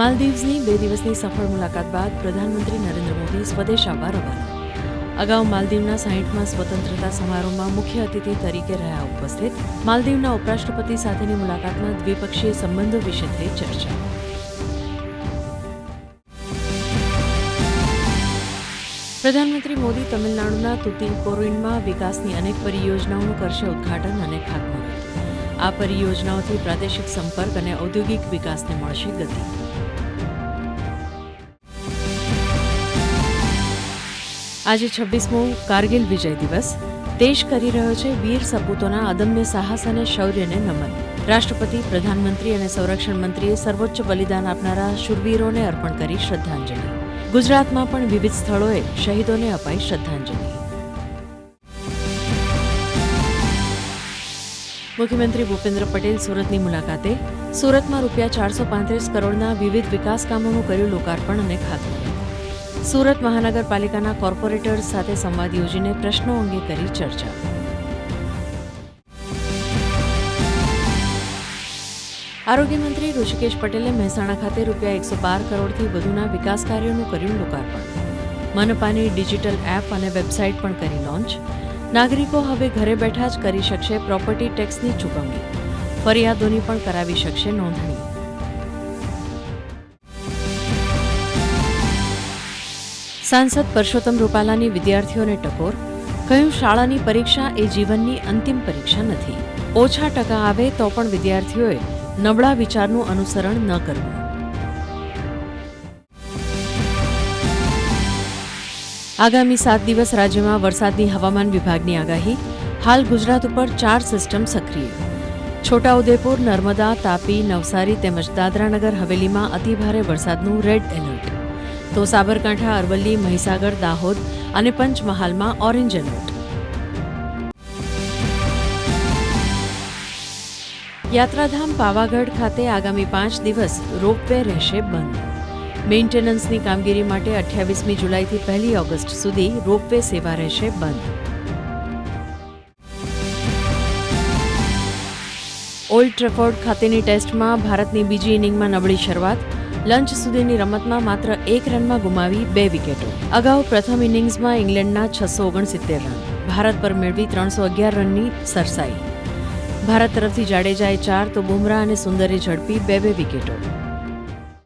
માલદીવ્સની બે દિવસની સફળ મુલાકાત બાદ પ્રધાનમંત્રી નરેન્દ્ર મોદી સ્વદેશ આવવા રવાના. અગાઉ માલદીવના સાહીઠમાં સ્વતંત્રતા સમારોહમાં મુખ્ય અતિથિ તરીકે રહ્યા ઉપસ્થિત માલદીવના ઉપરાષ્ટ્રપતિ સાથેની મુલાકાતમાં દ્વિપક્ષીય સંબંધો વિશે થઈ ચર્ચા. પ્રધાનમંત્રી મોદી તમિલનાડુના તુતીકોરિનમાં વિકાસની અનેક પરિયોજનાઓનું કરશે ઉદ્ઘાટન અને ખાતમુહૂર્ત. આ પરિયોજનાઓથી પ્રાદેશિક સંપર્ક અને ઔદ્યોગિક વિકાસને મળશે ગતિ. આજે છવ્વીસમો કારગિલ વિજય દિવસ. દેશ કરી રહ્યો છે વીર સપૂતોના અદમ્ય સાહસ અને શૌર્યને નમન. રાષ્ટ્રપતિ, પ્રધાનમંત્રી અને સંરક્ષણ મંત્રીએ સર્વોચ્ચ બલિદાન આપનારા શૂરવીરોને અર્પણ કરી શ્રદ્ધાંજલિ. ગુજરાતમાં પણ વિવિધ સ્થળોએ શહીદોને અપાઈ શ્રદ્ધાંજલિ. મુખ્યમંત્રી ભૂપેન્દ્ર પટેલ સુરતની મુલાકાતે. સુરતમાં રૂપિયા ચારસો પાંત્રીસ કરોડના વિવિધ વિકાસ કામોનું કર્યું લોકાર્પણ અને ખાતમુહૂર્ત. સુરત મહાનગરપાલિકાના કોર્પોરેટર્સ સાથે સંવાદ યોજીને પ્રશ્નો અંગે કરી ચર્ચા. આરોગ્ય મંત્રી ઋષિકેશ પટેલે મહેસાણા ખાતે રૂપિયા એકસો બાર કરોડથી વધુના વિકાસ કાર્યોનું કર્યું લોકાર્પણ. મનપાની ડિજિટલ એપ અને વેબસાઇટ પણ કરી લોન્ચ. નાગરિકો હવે ઘરે બેઠા જ કરી શકશે પ્રોપર્ટી ટેક્સની ચૂકવણી. ફરિયાદોની પણ કરાવી શકશે નોંધણી. સાંસદ પરસોત્તમ રૂપાલાની વિદ્યાર્થીઓને ટકોર, કહ્યું, શાળાની પરીક્ષા એ જીવનની અંતિમ પરીક્ષા નથી. ઓછા ટકા આવે તો પણ વિદ્યાર્થીઓએ નબળા વિચારનું અનુસરણ ન કરવું. આગામી સાત દિવસ રાજ્યમાં વરસાદની હવામાન વિભાગની આગાહી. હાલ ગુજરાત ઉપર ચાર સિસ્ટમ સક્રિય. છોટાઉદેપુર, નર્મદા, તાપી, નવસારી તેમજ દાદરાનગર હવેલીમાં અતિભારે વરસાદનું રેડ એલર્ટ. તો સાબરકાંઠા, અરવલ્લી, મહીસાગર, દાહોદ અને પંચમહાલમાં ઓરેન્જ એલર્ટ. યાત્રાધામ પાવાગઢ ખાતે આગામી પાંચ દિવસ રોપવે રહેશે બંધ. મેન્ટેનન્સની કામગીરી માટે અઠ્યાવીસમી જુલાઈથી પહેલી ઓગસ્ટ સુધી રોપવે સેવા રહેશે બંધ. ઓલ્ડ ટ્રેફોર્ડ ખાતેની ટેસ્ટમાં ભારતની બીજી ઇનિંગમાં નબળી શરૂઆત. લંચ સુધીની રમતમાં માત્ર એક રનમાં ગુમાવી બે વિકેટો. અગાઉ પ્રથમ ઇનિંગ્સમાં ઇંગ્લેન્ડના છસો ઓગણસિત્તેર રન. ભારત પર મેળવી ત્રણસો અગિયાર રનની સરસાઈ. ભારત તરફથી જાડેજાએ ચાર તો બુમરાહ અને સુંદરે ઝડપી બે બે વિકેટો.